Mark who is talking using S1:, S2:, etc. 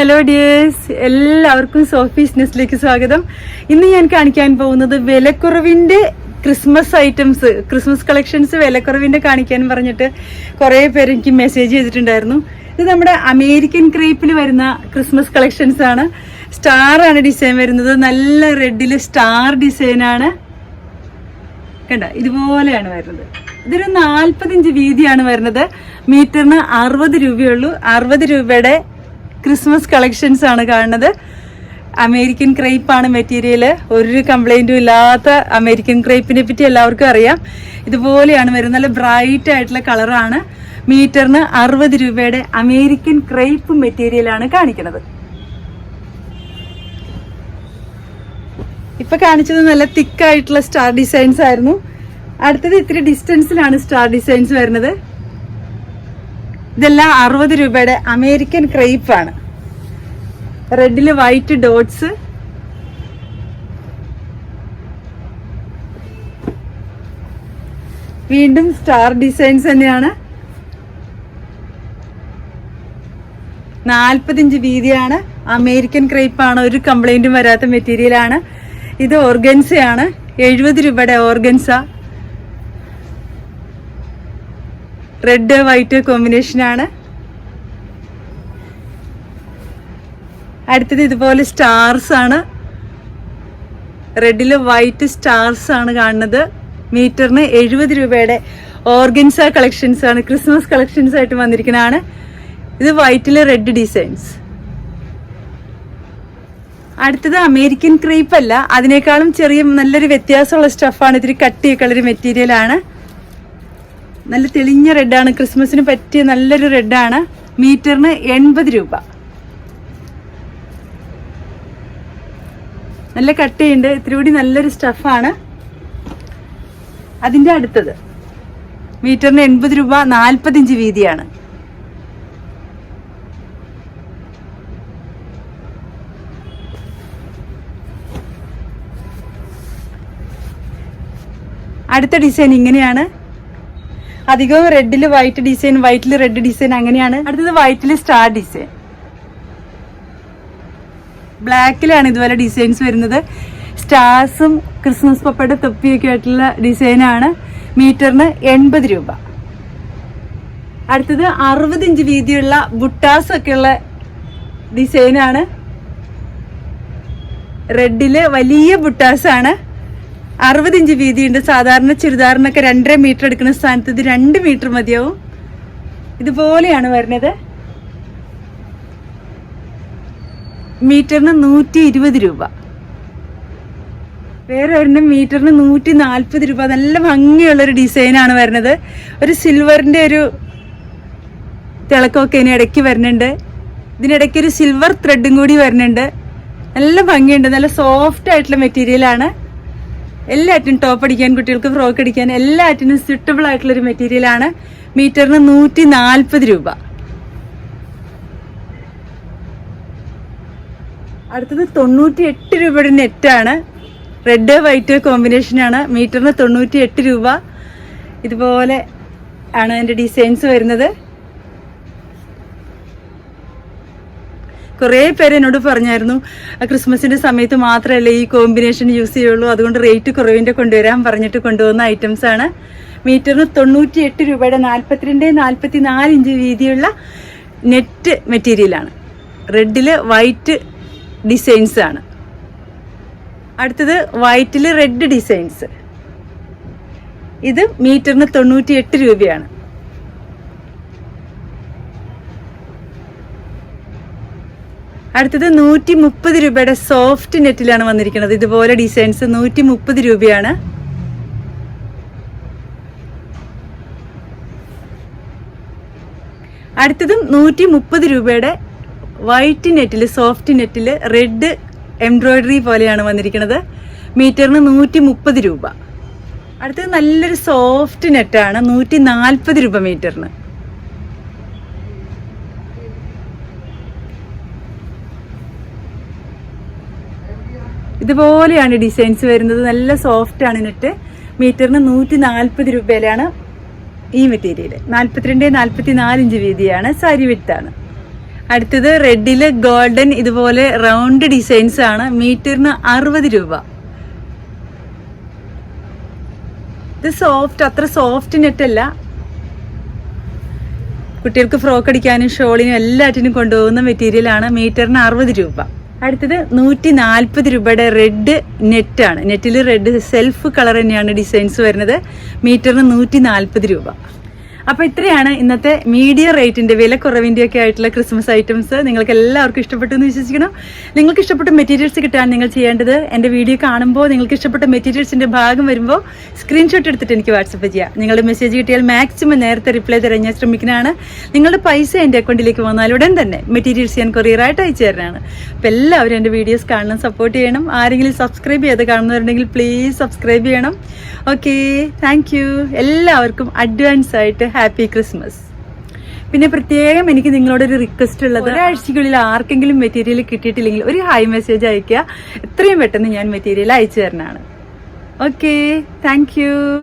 S1: Hello dears എല്ലാവർക്കും Sophie's ബിസിനസ്സിലേക്ക് സ്വാഗതം. ഇന്ന് ഞാൻ കാണിക്കാൻ പോകുന്നത് വിലക്കുറവിന്റെ ക്രിസ്മസ് ഐറ്റംസ് ക്രിസ്മസ് കളക്ഷൻസ് വിലക്കുറവിന്റെ കാണിക്കാൻ പറഞ്ഞിട്ട് കുറേ പേര് എനിക്ക് മെസ്സേജ് ചെയ്തിട്ടുണ്ടായിരുന്നു. ഇത് നമ്മുടെ അമേരിക്കൻ ക്രീപ്പിൽ വരുന്ന ക്രിസ്മസ് കളക്ഷൻസ് ആണ്. സ്റ്റാർ ആണ് ഡിസൈൻ വരുന്നത്. നല്ല റെഡിൽ സ്റ്റാർ ഡിസൈൻ ആണ്. കണ്ട ഇതുപോലെയാണ് വരുന്നത്. ഇതൊരു നാൽപ്പത്തിയഞ്ച് വീതിയാണ് വരുന്നത്. മീറ്ററിന് അറുപത് രൂപയുള്ളൂ. അറുപത് രൂപയുടെ ക്രിസ്മസ് കളക്ഷൻസ് ആണ് കാണുന്നത്. അമേരിക്കൻ ക്രേപ്പ് ആണ് മെറ്റീരിയൽ ഒരു കംപ്ലൈന്റും ഇല്ലാത്ത അമേരിക്കൻ ക്രേപ്പിനെ പറ്റി എല്ലാവർക്കും അറിയാം. ഇതുപോലെയാണ് വരുന്നത്. നല്ല ബ്രൈറ്റ് ആയിട്ടുള്ള കളറാണ് മീറ്ററിന് അറുപത് രൂപയുടെ അമേരിക്കൻ ക്രേപ്പ് മെറ്റീരിയലാണ് കാണിക്കുന്നത്. ഇപ്പൊ കാണിച്ചത് നല്ല തിക്കായിട്ടുള്ള സ്റ്റാർ ഡിസൈൻസ് ആയിരുന്നു. അടുത്തത് ഇത്തിരി ഡിസ്റ്റൻസിലാണ് സ്റ്റാർ ഡിസൈൻസ് വരുന്നത്. ഇതെല്ലാം അറുപത് രൂപയുടെ അമേരിക്കൻ ക്രേപ്പ് ആണ് റെഡിൽ വൈറ്റ് ഡോട്ട്സ് വീണ്ടും സ്റ്റാർ ഡിസൈൻസ് തന്നെയാണ്. നാൽപ്പത്തിയഞ്ച് വീതിയാണ്. അമേരിക്കൻ ആണ് ഒരു കംപ്ലൈന്റും വരാത്ത മെറ്റീരിയൽ ആണ്. ഇത് ഓർഗൻസയാണ്. എഴുപത് രൂപയുടെ ഓർഗൻസ. റെഡ് വൈറ്റ് കോമ്പിനേഷൻ ആണ്. അടുത്തത് ഇതുപോലെ സ്റ്റാർസ് ആണ്. റെഡിൽ വൈറ്റ് സ്റ്റാർസ് ആണ് കാണുന്നത്. മീറ്ററിന് എഴുപത് രൂപയുടെ ഓർഗൻസ കളക്ഷൻസ് ആണ് ക്രിസ്മസ് കളക്ഷൻസ് ആയിട്ട് വന്നിരിക്കുന്നതാണ്. ഇത് വൈറ്റിൽ റെഡ് ഡിസൈൻസ്. അടുത്തത് അമേരിക്കൻ ക്രീപ്പ് അല്ല അതിനേക്കാളും ചെറിയ നല്ലൊരു വ്യത്യാസമുള്ള സ്റ്റഫാണ് ഇതിൽ മെറ്റീരിയൽ ആണ്. നല്ല തെളിഞ്ഞ റെഡാണ് ക്രിസ്മസിന് പറ്റിയ നല്ലൊരു റെഡാണ് മീറ്ററിന് എൺപത് രൂപ. നല്ല കട്ടയുണ്ട്. ഇത്തിരി കൂടി നല്ലൊരു സ്റ്റഫാണ് അതിന്റെ അടുത്തത്. മീറ്ററിന് എൺപത് രൂപ നാൽപ്പത്തിയഞ്ച് വീതിയാണ്. അടുത്ത ഡിസൈൻ ഇങ്ങനെയാണ്. അധികവും റെഡിൽ വൈറ്റ് ഡിസൈൻ വൈറ്റിൽ റെഡ് ഡിസൈൻ അങ്ങനെയാണ്. അടുത്തത് വൈറ്റിൽ സ്റ്റാർ ഡിസൈൻ ബ്ലാക്കിലാണ് ഇതുപോലെ ഡിസൈൻസ് വരുന്നത്. സ്റ്റാർസും ക്രിസ്മസ് പപ്പയുടെ തൊപ്പിയൊക്കെ ആയിട്ടുള്ള ഡിസൈനാണ് മീറ്ററിന് എൺപത് രൂപ. അടുത്തത് അറുപത് ഇഞ്ച് വീതിയുള്ള ബുട്ടാസ് ഒക്കെയുള്ള ഡിസൈനാണ് റെഡിൽ വലിയ ബുട്ടാസ് ആണ് അറുപത് ഇഞ്ച് വീതിയുണ്ട്. സാധാരണ ചുരിദാറിനൊക്കെ രണ്ടര മീറ്റർ എടുക്കുന്ന സ്ഥാനത്ത് ഇത് രണ്ട് മീറ്റർ മതിയാവും. ഇതുപോലെയാണ് വരുന്നത്. മീറ്ററിന് നൂറ്റി ഇരുപത് രൂപ. വേറെ ഒരെണ്ണം മീറ്ററിന് നൂറ്റി നാൽപ്പത് രൂപ. നല്ല ഭംഗിയുള്ളൊരു ഡിസൈനാണ് വരുന്നത്. ഒരു സിൽവറിന്റെ ഒരു തിളക്കമൊക്കെ ഇനി ഇടയ്ക്ക് വരുന്നുണ്ട്. ഇതിനിടയ്ക്ക് ഒരു സിൽവർ ത്രെഡും കൂടി വരുന്നുണ്ട്. നല്ല ഭംഗിയുണ്ട്. നല്ല സോഫ്റ്റ് ആയിട്ടുള്ള മെറ്റീരിയലാണ് എല്ലാറ്റിനും ടോപ്പ് അടിക്കാൻ കുട്ടികൾക്ക് ഫ്രോക്ക് അടിക്കാൻ എല്ലാറ്റിനും സ്യൂട്ടബിൾ ആയിട്ടുള്ള ഒരു മെറ്റീരിയൽ ആണ്. മീറ്ററിന് നൂറ്റി നാൽപ്പത് രൂപ. അടുത്തത് തൊണ്ണൂറ്റി എട്ട് രൂപയുടെ നെറ്റാണ് റെഡ് വൈറ്റ് കോമ്പിനേഷനാണ് മീറ്ററിന് തൊണ്ണൂറ്റി എട്ട് രൂപ. ഇതുപോലെ ആണ് അതിന്റെ ഡിസൈൻസ് വരുന്നത്. കുറേ പേര് എന്നോട് പറഞ്ഞായിരുന്നു ക്രിസ്മസിന്റെ സമയത്ത് മാത്രമല്ലേ ഈ കോമ്പിനേഷൻ യൂസ് ചെയ്യുള്ളൂ. അതുകൊണ്ട് റേറ്റ് കുറവിന്റെ കൊണ്ടുവരാൻ പറഞ്ഞിട്ട് കൊണ്ടുവന്ന ഐറ്റംസ് ആണ്. മീറ്ററിന് തൊണ്ണൂറ്റി എട്ട് രൂപയുടെ നാൽപ്പത്തിരണ്ട് നാൽപ്പത്തി നാല് ഇഞ്ച് വീതിയുള്ള നെറ്റ് മെറ്റീരിയലാണ് റെഡിൽ വൈറ്റ് ഡിസൈൻസ് ആണ്. അടുത്തത് വൈറ്റിൽ റെഡ് ഡിസൈൻസ് ഇത് മീറ്ററിന് തൊണ്ണൂറ്റി എട്ട് രൂപയാണ്. അടുത്തത് നൂറ്റി മുപ്പത് രൂപയുടെ സോഫ്റ്റ് നെറ്റിലാണ് വന്നിരിക്കുന്നത്. ഇതുപോലെ ഡിസൈൻസ് നൂറ്റി മുപ്പത് രൂപയാണ്. അടുത്തതും നൂറ്റി മുപ്പത് രൂപയുടെ വൈറ്റ് നെറ്റിൽ സോഫ്റ്റ് നെറ്റിൽ റെഡ് എംബ്രോയിഡറി പോലെയാണ് വന്നിരിക്കുന്നത്. മീറ്ററിന് നൂറ്റി മുപ്പത് രൂപ. അടുത്തത് നല്ലൊരു സോഫ്റ്റ് നെറ്റാണ് നൂറ്റി നാൽപ്പത് രൂപ മീറ്ററിന്. ഇതുപോലെയാണ് ഡിസൈൻസ് വരുന്നത്. നല്ല സോഫ്റ്റ് ആണ് നെറ്റ് മീറ്ററിന് നൂറ്റി നാൽപ്പത് രൂപയിലാണ് ഈ മെറ്റീരിയൽ നാൽപ്പത്തിരണ്ട് നാൽപ്പത്തി നാല് ഇഞ്ച് വീതിയാണ്. സാരി വിത്താണ് അടുത്തത് റെഡിൽ ഗോൾഡൻ ഇതുപോലെ റൗണ്ട് ഡിസൈൻസ് ആണ്. മീറ്ററിന് അറുപത് രൂപ. ഇത് സോഫ്റ്റ് അത്ര സോഫ്റ്റ് നെറ്റ് അല്ല. കുട്ടികൾക്ക് ഫ്രോക്ക് അടിക്കാനും ഷോളിനും എല്ലാറ്റിനും കൊണ്ടുപോകുന്ന മെറ്റീരിയലാണ് മീറ്ററിന് അറുപത് രൂപ. അടുത്തത് നൂറ്റി നാൽപ്പത് രൂപയുടെ റെഡ് നെറ്റാണ് നെറ്റിൽ റെഡ് സെൽഫ് കളർ തന്നെയാണ് ഡിസൈൻസ് വരുന്നത്. മീറ്ററിന് നൂറ്റി നാൽപ്പത് രൂപ. അപ്പോൾ ഇത്രയാണ് ഇന്നത്തെ മീഡിയ റേറ്റിന്റെ വില കുറവിന്റെ ഒക്കെ ആയിട്ടുള്ള ക്രിസ്മസ് ഐറ്റംസ് നിങ്ങൾക്ക് എല്ലാവർക്കും ഇഷ്ടപ്പെട്ടു എന്ന് വിശ്വസിക്കണം നിങ്ങൾക്ക് ഇഷ്ടപ്പെട്ട മെറ്റീരിയൽസ് കിട്ടാൻ നിങ്ങൾ ചെയ്യേണ്ടത് എന്റെ വീഡിയോ കാണുമ്പോൾ നിങ്ങൾക്ക് ഇഷ്ടപ്പെട്ട മെറ്റീരിയൽസിന്റെ ഭാഗം വരുമ്പോൾ സ്ക്രീൻഷോട്ട് എടുത്തിട്ട് എനിക്ക് വാട്സപ്പ് ചെയ്യാം. നിങ്ങളുടെ മെസ്സേജ് കിട്ടിയാൽ മാക്സിമം നേരത്തെ റിപ്ലൈ തരാൻ ഞാൻ ശ്രമിക്കുന്നതാണ്. നിങ്ങളുടെ പൈസ എന്റെ അക്കൗണ്ടിലേക്ക് വന്നാൽ ഉടൻ തന്നെ മെറ്റീരിയൽസ് ഞാൻ കൊറിയറായിട്ട് അയച്ചു തരാനാണ് അപ്പോൾ എല്ലാവരും എന്റെ വീഡിയോസ് കാണണം സപ്പോർട്ട് ചെയ്യണം. ആരെങ്കിലും സബ്സ്ക്രൈബ് ചെയ്ത് കാണുന്നവരുണ്ടെങ്കിൽ പ്ലീസ് സബ്സ്ക്രൈബ് ചെയ്യണം. ഓക്കെ താങ്ക് എല്ലാവർക്കും അഡ്വാൻസ് ആയിട്ട് ഹാപ്പി ക്രിസ്മസ്. പിന്നെ പ്രത്യേകം എനിക്ക് നിങ്ങളോട് ഒരു റിക്വസ്റ്റ് ഉള്ളത് ഒരാഴ്ചയ്ക്കുള്ളിൽ ആർക്കെങ്കിലും മെറ്റീരിയൽ കിട്ടിയിട്ടില്ലെങ്കിൽ ഒരു ഹൈ മെസ്സേജ് അയക്കുക എത്രയും പെട്ടെന്ന് ഞാൻ മെറ്റീരിയൽ അയച്ചു തരണാണ്. Okay thank you